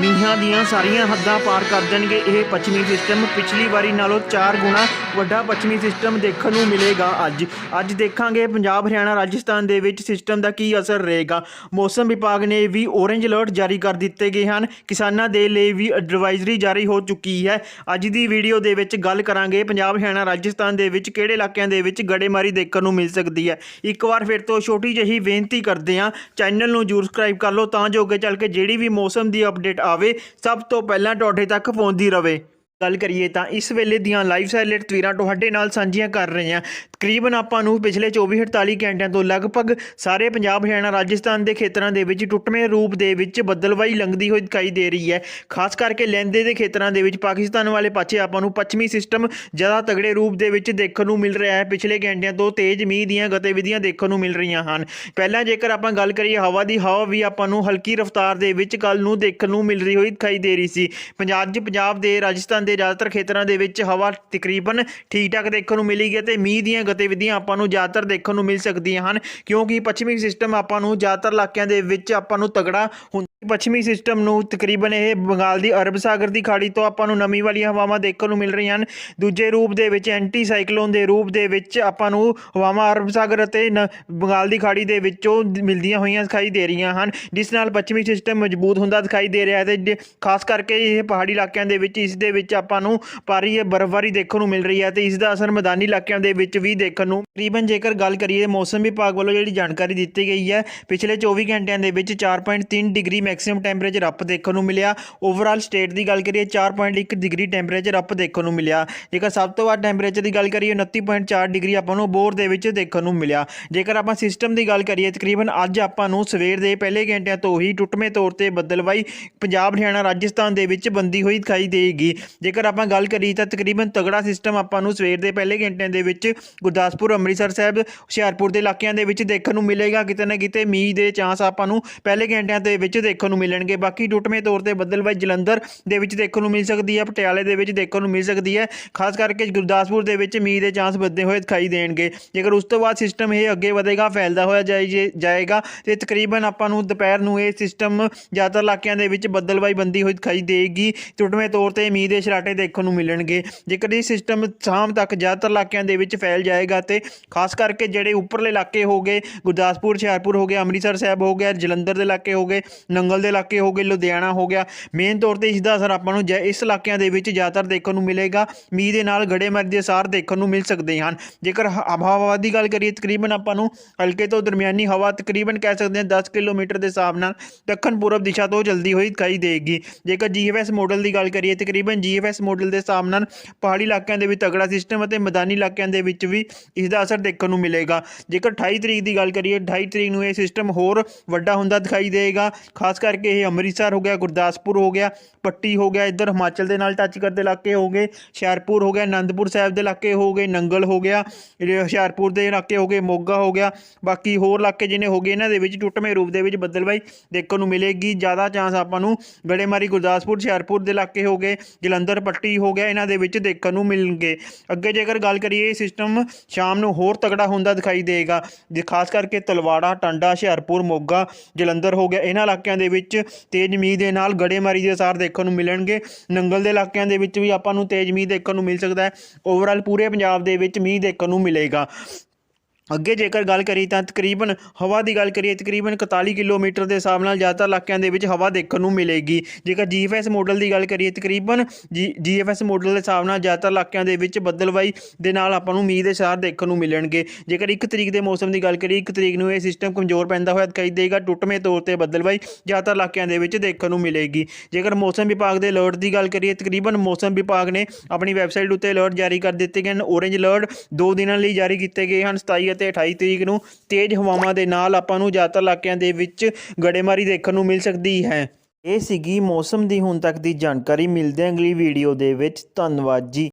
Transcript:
ਮੀਂਹਾਂ ਦੀਆਂ ਸਾਰੀਆਂ ਹੱਦਾਂ ਪਾਰ ਕਰ ਦੇਣਗੇ। ਇਹ ਪੱਛਮੀ ਸਿਸਟਮ ਪਿਛਲੀ ਵਾਰੀ ਨਾਲੋਂ 4 ਗੁਣਾ ਵੱਡਾ ਪੱਛਮੀ ਸਿਸਟਮ ਦੇਖਣ ਨੂੰ ਮਿਲੇਗਾ ਅੱਜ। ਅੱਜ ਦੇਖਾਂਗੇ ਪੰਜਾਬ, ਹਰਿਆਣਾ, ਰਾਜਸਥਾਨ ਦੇ ਵਿੱਚ ਸਿਸਟਮ ਦਾ ਕੀ ਅਸਰ ਰਹੇਗਾ। ਮੌਸਮ ਵਿਭਾਗ ਨੇ ਵੀ ਔਰੇਂਜ ਅਲਰਟ ਜਾਰੀ ਕਰ ਦਿੱਤੇ ਗਏ ਹਨ। ਕਿਸਾਨਾਂ ਦੇ ਲਈ ਵੀ ਐਡਵਾਈਜ਼ਰੀ ਜਾਰੀ ਹੋ ਚੁੱਕੀ ਹੈ। ਅੱਜ ਦੀ ਵੀਡੀਓ ਦੇ ਵਿੱਚ ਗੱਲ ਕਰਾਂਗੇ ਪੰਜਾਬ, ਹਰਿਆਣਾ, ਰਾਜਸਥਾਨ ਦੇ ਵਿੱਚ ਕਿਹੜੇ ਇਲਾਕਿਆਂ ਦੇ ਵਿੱਚ ਗੜੇਮਾਰੀ ਦੇਖਣ ਨੂੰ ਮਿਲ ਸਕਦੀ ਹੈ। ਇੱਕ ਵਾਰ ਫਿਰ ਤੋਂ ਛੋਟੀ ਜਿਹੀ ਬੇਨਤੀ ਕਰਦੇ ਹਾਂ। ਚੈਨਲ ਨੂੰ ਜਰੂਰ ਸਬਸਕ੍ਰਾਈਬ ਕਰ ਲਓ ਤਾਂ ਜੋ ਅੱਗੇ ਚੱਲ ਕੇ ਜਿਹੜੀ ਵੀ ਮੌਸਮ ਦੀ ਅਪਡੇਟ ਆਵੇ ਸਭ ਤੋਂ ਪਹਿਲਾਂ ਤੁਹਾਡੇ ਤੱਕ ਪਹੁੰਚਦੀ ਰਵੇ। ਗੱਲ ਕਰੀਏ ਤਾਂ ਇਸ ਵੇਲੇ ਦੀਆਂ ਲਾਈਵ ਸੈਟਲਾਈਟ ਤਸਵੀਰਾਂ ਤੁਹਾਡੇ ਨਾਲ ਸਾਂਝੀਆਂ ਕਰ ਰਹੇ ਹਾਂ। ਤਕਰੀਬਨ ਆਪਾਂ ਨੂੰ ਪਿਛਲੇ 24-48 ਘੰਟਿਆਂ ਤੋਂ ਲਗਭਗ ਸਾਰੇ ਪੰਜਾਬ, ਹਰਿਆਣਾ, ਰਾਜਸਥਾਨ ਦੇ ਖੇਤਰਾਂ ਦੇ ਵਿੱਚ ਟੁੱਟਵੇਂ ਰੂਪ ਦੇ ਵਿੱਚ ਬੱਦਲਵਾਈ ਲੰਘਦੀ ਹੋਈ ਦਿਖਾਈ ਦੇ ਰਹੀ ਹੈ। ਖਾਸ ਕਰਕੇ ਲਹਿੰਦੇ ਦੇ ਖੇਤਰਾਂ ਦੇ ਵਿੱਚ ਪਾਕਿਸਤਾਨ ਵਾਲੇ ਪਾਸੇ ਆਪਾਂ ਨੂੰ ਪੱਛਮੀ ਸਿਸਟਮ ਜ਼ਿਆਦਾ ਤਗੜੇ ਰੂਪ ਦੇ ਵਿੱਚ ਦੇਖਣ ਨੂੰ ਮਿਲ ਰਿਹਾ ਹੈ। ਪਿਛਲੇ ਘੰਟਿਆਂ ਤੋਂ ਤੇਜ਼ ਮੀਂਹ ਦੀਆਂ ਗਤੀਵਿਧੀਆਂ ਦੇਖਣ ਨੂੰ ਮਿਲ ਰਹੀਆਂ ਹਨ। ਪਹਿਲਾਂ ਜੇਕਰ ਆਪਾਂ ਗੱਲ ਕਰੀਏ ਹਵਾ ਦੀ, ਹਵਾ ਵੀ ਆਪਾਂ ਨੂੰ ਹਲਕੀ ਰਫ਼ਤਾਰ ਦੇ ਵਿੱਚ ਕੱਲ ਨੂੰ ਦੇਖਣ ਨੂੰ ਮਿਲ ਰਹੀ ਹੋਈ ਦਿਖਾਈ ਦੇ ਰਹੀ ਸੀ। ਪੰਜਾਬ 'ਚ ਪੰਜਾਬ ਦੇ ਰਾਜਸਥਾਨ ਦੇ ਜ਼ਿਆਦਾਤਰ ਖੇਤਰਾਂ ਦੇ ਵਿੱਚ ਹਵਾ ਤਕਰੀਬਨ ਠੀਕ ਠਾਕ ਦੇਖਣ ਨੂੰ ਮਿਲੀ ਹੈ ਤੇ ਮੀਂਹ ਦੀਆਂ ਗਤੀਵਿਧੀਆਂ ਆਪਾਂ ਨੂੰ ਜ਼ਿਆਦਾਤਰ ਦੇਖਣ ਨੂੰ ਮਿਲ ਸਕਦੀਆਂ ਹਨ, ਕਿਉਂਕਿ ਪੱਛਮੀ ਸਿਸਟਮ ਆਪਾਂ ਨੂੰ ਜ਼ਿਆਦਾਤਰ ਇਲਾਕਿਆਂ ਦੇ ਵਿੱਚ ਆਪਾਂ ਨੂੰ ਤਗੜਾ ਹੁੰਦਾ ਪੱਛਮੀ ਸਿਸਟਮ ਨੂੰ ਤਕਰੀਬਨ ਇਹ ਬੰਗਾਲ ਦੀ ਅਰਬ ਸਾਗਰ ਦੀ ਖਾੜੀ ਤੋਂ ਆਪਾਂ ਨੂੰ ਨਮੀ ਵਾਲੀਆਂ ਹਵਾਵਾਂ ਦੇਖਣ ਨੂੰ ਮਿਲ ਰਹੀਆਂ ਹਨ। ਦੂਜੇ ਰੂਪ ਦੇ ਵਿੱਚ ਐਂਟੀ ਸਾਈਕਲੋਨ ਦੇ ਰੂਪ ਦੇ ਵਿੱਚ ਆਪਾਂ ਨੂੰ ਹਵਾਵਾਂ ਅਰਬ ਸਾਗਰ ਅਤੇ ਨ- ਬੰਗਾਲ ਦੀ ਖਾੜੀ ਦੇ ਵਿੱਚੋਂ ਮਿਲਦੀਆਂ ਹੋਈਆਂ ਦਿਖਾਈ ਦੇ ਰਹੀਆਂ ਹਨ, ਜਿਸ ਨਾਲ ਪੱਛਮੀ ਸਿਸਟਮ ਮਜ਼ਬੂਤ ਹੁੰਦਾ ਦਿਖਾਈ ਦੇ ਰਿਹਾ ਹੈ ਤੇ ਖਾਸ ਕਰਕੇ ਇਹ ਪਹਾੜੀ ਇਲਾਕਿਆਂ ਦੇ ਵਿੱਚ, ਇਸ ਦੇ ਵਿੱਚ ਆਪਾਂ ਨੂੰ ਭਾਰੀ ਬਰਫ਼ਬਾਰੀ ਦੇਖਣ ਨੂੰ ਮਿਲ ਰਹੀ ਹੈ ਤੇ ਇਸ ਦਾ ਅਸਰ ਮੈਦਾਨੀ ਇਲਾਕਿਆਂ ਦੇ ਵਿੱਚ ਵੀ ਦੇਖਣ ਨੂੰ ਤਕਰੀਬਨ ਜੇਕਰ ਗੱਲ ਕਰੀਏ ਮੌਸਮ ਵਿਭਾਗ ਵੱਲੋਂ ਜਿਹੜੀ ਜਾਣਕਾਰੀ ਦਿੱਤੀ ਗਈ ਹੈ, ਪਿਛਲੇ 24 ਘੰਟਿਆਂ ਦੇ ਵਿੱਚ 4.3 ਡਿਗਰੀ ਮੈਕਸਿਮਮ ਟੈਂਪਰੇਚਰ ਅਪ ਦੇਖਣ ਨੂੰ ਮਿਲਿਆ। ਓਵਰਆਲ ਸਟੇਟ ਦੀ ਗੱਲ ਕਰੀਏ 4.1 ਡਿਗਰੀ ਟੈਂਪਰੇਚਰ ਅਪ ਦੇਖਣ ਨੂੰ ਮਿਲਿਆ। ਜੇਕਰ ਸਭ ਤੋਂ ਵੱਧ ਟੈਂਪਰੇਚਰ ਦੀ ਗੱਲ ਕਰੀਏ 29.4 ਡਿਗਰੀ ਆਪਾਂ ਨੂੰ ਬੋਰ ਦੇ ਵਿੱਚ ਦੇਖਣ ਨੂੰ ਮਿਲਿਆ। ਜੇਕਰ ਆਪਾਂ ਸਿਸਟਮ ਦੀ ਗੱਲ ਕਰੀਏ, ਤਕਰੀਬਨ ਅੱਜ ਆਪਾਂ ਨੂੰ ਸਵੇਰ ਦੇ ਪਹਿਲੇ ਘੰਟਿਆਂ ਤੋਂ ਹੀ ਟੁੱਟਵੇਂ ਤੌਰ ਤੇ ਬੱਦਲਵਾਈ ਪੰਜਾਬ, ਹਰਿਆਣਾ, ਰਾਜਸਥਾਨ ਦੇ ਵਿੱਚ ਬੰਦੀ ਹੋਈ ਦਿਖਾਈ ਦੇਗੀ ਜੇਕਰ ਆਪਾਂ ਗੱਲ ਕਰੀਏ ਤਾਂ ਤਕਰੀਬਨ ਤਗੜਾ ਸਿਸਟਮ ਆਪਾਂ ਨੂੰ ਸਵੇਰ ਦੇ ਪਹਿਲੇ ਘੰਟਿਆਂ ਦੇ ਵਿੱਚ ਗੁਰਦਾਸਪੁਰ, ਅੰਮ੍ਰਿਤਸਰ ਸਾਹਿਬ, ਹੁਸ਼ਿਆਰਪੁਰ ਦੇ ਇਲਾਕਿਆਂ ਦੇ ਵਿੱਚ ਦੇਖਣ ਨੂੰ ਮਿਲੇਗਾ। ਕਿਤੇ ਨਾ ਕਿਤੇ ਮੀਂਹ ਦੇ ਚਾਂਸ ਆਪਾਂ ਨੂੰ ਪਹਿਲੇ ਘੰਟਿਆਂ ਦੇ ਵਿੱਚ ਦੇਖਣ ਨੂੰ ਮਿਲਣਗੇ। ਬਾਕੀ ਟੁੱਟਵੇਂ ਤੌਰ ਤੇ ਬੱਦਲਵਾਈ ਜਲੰਧਰ ਦੇ ਵਿੱਚ ਦੇਖਣ ਨੂੰ ਮਿਲ ਸਕਦੀ ਹੈ, ਪਟਿਆਲੇ ਦੇ ਵਿੱਚ ਦੇਖਣ ਨੂੰ ਮਿਲ ਸਕਦੀ ਹੈ। ਖਾਸ ਕਰਕੇ ਗੁਰਦਾਸਪੁਰ ਦੇ ਵਿੱਚ ਮੀਂਹ ਦੇ ਚਾਂਸ ਵੱਧਦੇ ਹੋਏ ਦਿਖਾਈ ਦੇਣਗੇ। ਜੇਕਰ ਉਸ ਤੋਂ ਬਾਅਦ ਸਿਸਟਮ ਇਹ ਅੱਗੇ ਵਧੇਗਾ, ਫੈਲਦਾ ਹੋਇਆ ਜਾਏ- ਜੇ- ਜਾਏਗਾ, ਤੇ ਤਕਰੀਬਨ ਆਪਾਂ ਨੂੰ ਦੁਪਹਿਰ ਨੂੰ ਇਹ ਸਿਸਟਮ ਜ਼ਿਆਦਾਤਰ ਇਲਾਕਿਆਂ ਦੇ ਵਿੱਚ ਬੱਦਲਵਾਈ ਬੰਦੀ ਹੋਈ ਦਿਖਾਈ ਦੇਗੀ। ਟੁੱਟਵੇਂ ਤੌਰ ਤੇ ਮੀਂਹ ਦੇ ਛਰਾਟੇ ਦੇਖਣ ਨੂੰ ਮਿਲਣਗੇ। ਜੇਕਰ ਇਹ ਸਿਸਟਮ ਸ਼ਾਮ ਤੱਕ ਜ਼ਿਆਦਾਤਰ ਇਲਾਕਿਆਂ ਦੇ ਵਿੱਚ ਫੈਲ ਜਾਏਗਾ ਤੇ ਖਾਸ ਕਰਕੇ ਜਿਹੜੇ ਉੱਪਰਲੇ ਇਲਾਕੇ ਹੋ ਗਏ, ਗੁਰਦਾਸਪੁਰ, ਹੁਸ਼ਿਆਰਪੁਰ ਹੋ ਗਿਆ ਅੰਮ੍ਰਿਤਸਰ ਸਾਹਿਬ ਹੋ ਗਿਆ, ਜਲੰਧਰ ਦੇ ਇਲਾਕੇ ਹੋ ਗਏ, ਨੰਗਲ ਦੇ ਇਲਾਕੇ ਹੋ ਗਏ, ਲੁਧਿਆਣਾ ਹੋ ਗਿਆ ਮੇਨ ਤੌਰ ਤੇ ਇਸ ਦਾ ਅਸਰ ਆਪਾਂ ਨੂੰ ਇਸ ਇਲਾਕਿਆਂ ਦੇ ਵਿੱਚ ਜ਼ਿਆਦਾਤਰ ਦੇਖਣ ਨੂੰ ਮਿਲੇਗਾ। ਮੀਂਹ ਦੇ ਨਾਲ ਗੜੇਮਾਰੀ ਦੇ ਅਸਾਰ ਦੇਖਣ ਨੂੰ ਮਿਲ ਸਕਦੇ ਹਨ। ਜੇਕਰ ਹ- ਹਵਾ ਦੀ ਗੱਲ ਕਰੀਏ, ਤਕਰੀਬਨ ਆਪਾਂ ਨੂੰ ਹਲਕੇ ਤੋਂ ਦਰਮਿਆਨੀ ਹਵਾ ਤਕਰੀਬਨ ਕਹਿ ਸਕਦੇ ਹਾਂ 10 ਕਿਲੋਮੀਟਰ ਦੇ ਹਿਸਾਬ ਨਾਲ ਦੱਖਣ ਪੂਰਬ ਦਿਸ਼ਾ ਤੋਂ ਚਲਦੀ ਹੋਈ ਦਿਖਾਈ ਦੇਗੀ ਜੇਕਰ ਜੀਐਫਐਸ ਮਾਡਲ ਦੀ ਗੱਲ ਕਰੀਏ, ਤਕਰੀਬਨ ਜੀਐਫਐਸ ਮਾਡਲ ਦੇ ਹਿਸਾਬ ਨਾਲ ਪਹਾੜੀ ਇਲਾਕਿਆਂ ਦੇ ਵਿੱਚ ਤਗੜਾ ਸਿਸਟਮ ਅਤੇ ਮੈਦਾਨੀ ਇਲਾਕਿਆਂ ਦੇ ਵਿੱਚ ਵੀ ਇਸ ਦਾ ਅਸਰ ਦੇਖਣ ਨੂੰ ਮਿਲੇਗਾ। ਜੇਕਰ 28 ਤਰੀਕ ਦੀ ਗੱਲ ਕਰੀਏ 28 ਤਰੀਕ ਨੂੰ ਇਹ ਸਿਸਟਮ ਹੋਰ ਵੱਡਾ ਹੁੰਦਾ ਦਿਖਾਈ ਦੇਗਾ ਖਾਸ ਕਰਕੇ ਇਹ ਅੰਮ੍ਰਿਤਸਰ ਹੋ ਗਿਆ, ਗੁਰਦਾਸਪੁਰ ਹੋ ਗਿਆ, ਪੱਟੀ ਹੋ ਗਿਆ, ਇੱਧਰ ਹਿਮਾਚਲ ਦੇ ਨਾਲ ਟੱਚ ਕਰਦੇ ਇਲਾਕੇ ਹੋ ਗਏ, ਹੁਸ਼ਿਆਰਪੁਰ ਹੋ ਗਿਆ, ਅਨੰਦਪੁਰ ਸਾਹਿਬ ਦੇ ਇਲਾਕੇ ਹੋ ਗਏ, ਨੰਗਲ ਹੋ ਗਿਆ ਹੁਸ਼ਿਆਰਪੁਰ ਦੇ ਇਲਾਕੇ ਹੋ ਗਏ, ਮੋਗਾ ਹੋ ਗਿਆ, ਬਾਕੀ ਹੋਰ ਇਲਾਕੇ ਜਿਹਨੇ ਹੋ ਗਏ, ਇਹਨਾਂ ਦੇ ਵਿੱਚ ਟੁੱਟਵੇਂ ਰੂਪ ਦੇ ਵਿੱਚ ਬੱਦਲਬਾਈ ਦੇਖਣ ਨੂੰ ਮਿਲੇਗੀ। ਜ਼ਿਆਦਾ ਚਾਂਸ ਆਪਾਂ ਨੂੰ ਗੜੇਮਾਰੀ, ਗੁਰਦਾਸਪੁਰ, ਹੁਸ਼ਿਆਰਪੁਰ ਦੇ ਇਲਾਕੇ ਹੋ ਗਏ, ਜਲੰਧਰ ਪੱਟੀ ਹੋ ਗਿਆ, ਇਹਨਾਂ ਦੇ ਵਿੱਚ ਦੇਖਣ ਨੂੰ ਮਿਲਣਗੇ। ਅੱਗੇ ਜੇਕਰ ਗੱਲ ਕਰੀਏ, ਇਹ ਸਿਸਟਮ ਸ਼ਾਮ ਨੂੰ ਹੋਰ ਤਗੜਾ ਹੁੰਦਾ ਦਿਖਾਈ ਦੇਗਾ। ਜੇ ਖਾਸ ਕਰਕੇ ਤਲਵਾੜਾ, ਟਾਂਡਾ, ਹੁਸ਼ਿਆਰਪੁਰ, ਮੋਗਾ, ਜਲੰਧਰ ਹੋ ਗਿਆ, ਇਹਨਾਂ ਇਲਾਕਿਆਂ ਦੇ ਵਿੱਚ ਤੇਜ਼ ਮੀਂਹ ਦੇ ਨਾਲ ਗੜੇਮਾਰੀ ਦੇ ਅਸਾਰ ਦੇਖਣ ਨੂੰ ਮਿਲਣਗੇ। ਨੰਗਲ ਦੇ ਇਲਾਕਿਆਂ ਦੇ ਵਿੱਚ ਵੀ ਆਪਾਂ ਨੂੰ ਤੇਜ਼ ਮੀਂਹ ਦੇਖਣ ਨੂੰ ਮਿਲ ਸਕਦਾ ਹੈ। ਓਵਰਆਲ ਪੂਰੇ ਪੰਜਾਬ ਦੇ ਵਿੱਚ ਮੀਂਹ ਦੇਖਣ ਨੂੰ ਮਿਲੇਗਾ। ਅੱਗੇ ਜੇਕਰ ਗੱਲ ਕਰੀ ਤਾਂ ਤਕਰੀਬਨ ਹਵਾ ਦੀ ਗੱਲ ਕਰੀਏ, ਤਕਰੀਬਨ 41 ਕਿਲੋਮੀਟਰ ਦੇ ਹਿਸਾਬ ਨਾਲ ਜ਼ਿਆਦਾਤਰ ਇਲਾਕਿਆਂ ਦੇ ਵਿੱਚ ਹਵਾ ਦੇਖਣ ਨੂੰ ਮਿਲੇਗੀ। ਜੇਕਰ ਜੀਐਫਐਸ ਮਾਡਲ ਦੀ ਗੱਲ ਕਰੀਏ, ਤਕਰੀਬਨ ਜੀਐਫਐਸ ਮਾਡਲ ਦੇ ਹਿਸਾਬ ਨਾਲ ਜ਼ਿਆਦਾਤਰ ਇਲਾਕਿਆਂ ਦੇ ਵਿੱਚ ਬੱਦਲਵਾਈ ਦੇ ਨਾਲ ਆਪਾਂ ਨੂੰ ਮੀਂਹ ਦੇ ਸਾਰ ਦੇਖਣ ਨੂੰ ਮਿਲਣਗੇ। ਜੇਕਰ 1 ਤਰੀਕ ਦੇ ਮੌਸਮ ਦੀ ਗੱਲ ਕਰੀਏ 1 ਤਰੀਕ ਨੂੰ ਇਹ ਸਿਸਟਮ ਕਮਜ਼ੋਰ ਪੈਂਦਾ ਹੋਇਆ ਦਿਖਾਈ ਦੇਗਾ, ਟੁੱਟਵੇਂ ਤੌਰ ਤੇ ਬੱਦਲਵਾਈ ਜ਼ਿਆਦਾਤਰ ਇਲਾਕਿਆਂ ਦੇ ਵਿੱਚ ਦੇਖਣ ਨੂੰ ਮਿਲੇਗੀ। ਜੇਕਰ ਮੌਸਮ ਵਿਭਾਗ ਦੇ ਅਲਰਟ ਦੀ ਗੱਲ ਕਰੀਏ, ਤਕਰੀਬਨ ਮੌਸਮ ਵਿਭਾਗ ਨੇ ਆਪਣੀ ਵੈਬਸਾਈਟ ਉੱਤੇ ਅਲਰਟ ਜਾਰੀ ਕਰ ਦਿੱਤੇ ਗਏ ਹਨ। ਔਰੇਂਜ ਅਲਰਟ ਦੋ ਦਿਨਾਂ ਲਈ ਜਾਰੀ ਕੀਤੇ ਗਏ ਹਨ 27 ਅਤੇ 28 ਤਰੀਕ ਨੂੰ ਤੇਜ਼ ਹਵਾਵਾਂ ਦੇ ਨਾਲ ਆਪਾਂ ਨੂੰ ਜ਼ਿਆਦਾਤਰ ਇਲਾਕਿਆਂ ਦੇ ਵਿੱਚ ਗੜੇਮਾਰੀ ਦੇਖਣ ਨੂੰ ਮਿਲ ਸਕਦੀ ਹੈ। ਇਹ ਸੀਗੀ ਮੌਸਮ ਦੀ ਹੁਣ ਤੱਕ ਦੀ ਜਾਣਕਾਰੀ। ਮਿਲਦੇ ਹਾਂ ਅਗਲੀ ਵੀਡੀਓ ਦੇ ਵਿੱਚ। ਧੰਨਵਾਦ ਜੀ।